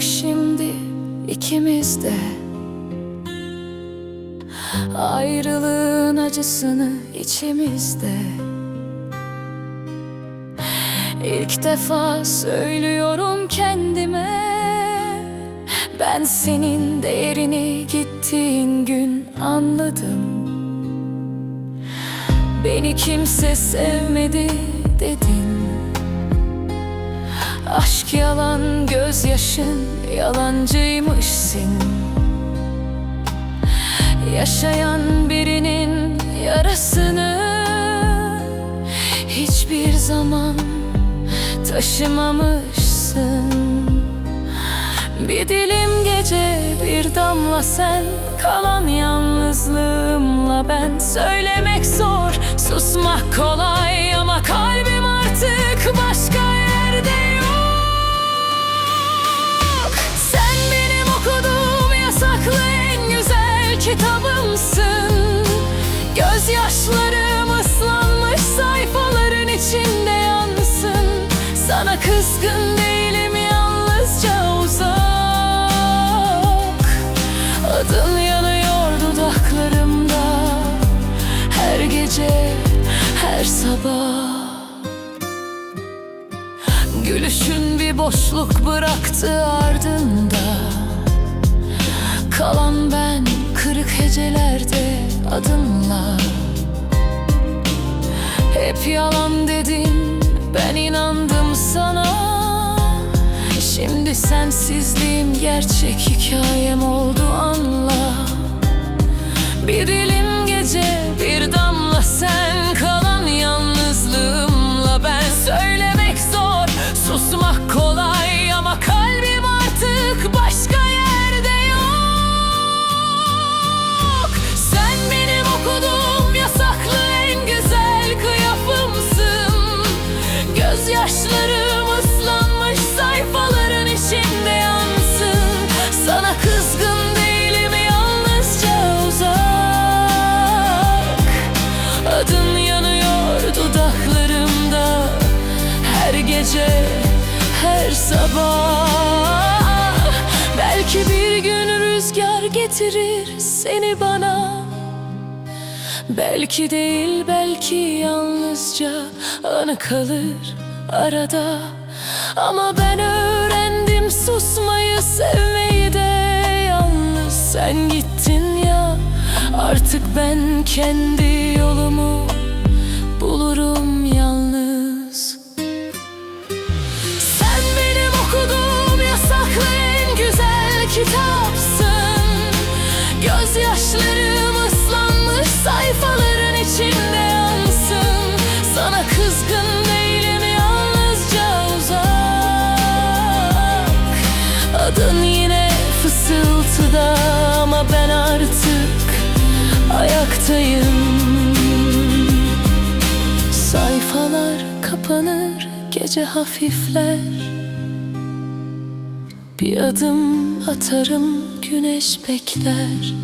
şimdi ikimiz de. Ayrılığın acısını içimizde. İlk defa söylüyorum kendime. Ben senin değerini gittiğin gün anladım. Beni kimse sevmedi dedin Aşk yalan gözyaşın yalancıymışsın. Yaşayan birinin yarasını Hiçbir zaman taşımamışsın. Bir dilim gece bir damla sen Kalan yalnızlığımla ben. Söylemek zor susmak kolay Ama kalbim artık başka sabah Gülüşün bir boşluk bıraktı ardında. Kalan ben kırık hecelerde adınla Hep yalan dedin ben inandım sana. Şimdi sensizliğim gerçek hikayem oldu anla. Bir susmak kolay ama kalbim artık başka yerde yok. Sen benim okuduğum yasaklı en güzel kıyafımsın. Gözyaşlarım ıslanmış sayfaların içinde yansın. Sana kızgın değilim yalnızca uzak. Adın yanıyor dudaklarımda. Her gece, her sabah. Belki bir gün rüzgar getirir seni bana. Belki değil belki yalnızca anı kalır arada. Ama ben öğrendim susmayı sevmeyi de Yalnız. Sen gittin ya artık ben kendi yolumu bulurum yalnız kitapsın. Gözyaşlarım ıslanmış sayfaların içinde yansın. Sana kızgın değilim yalnızca uzak. Adın yine fısıltıda ama ben artık ayaktayım. Sayfalar kapanır, gece hafifler Bir adım atarım, güneş bekler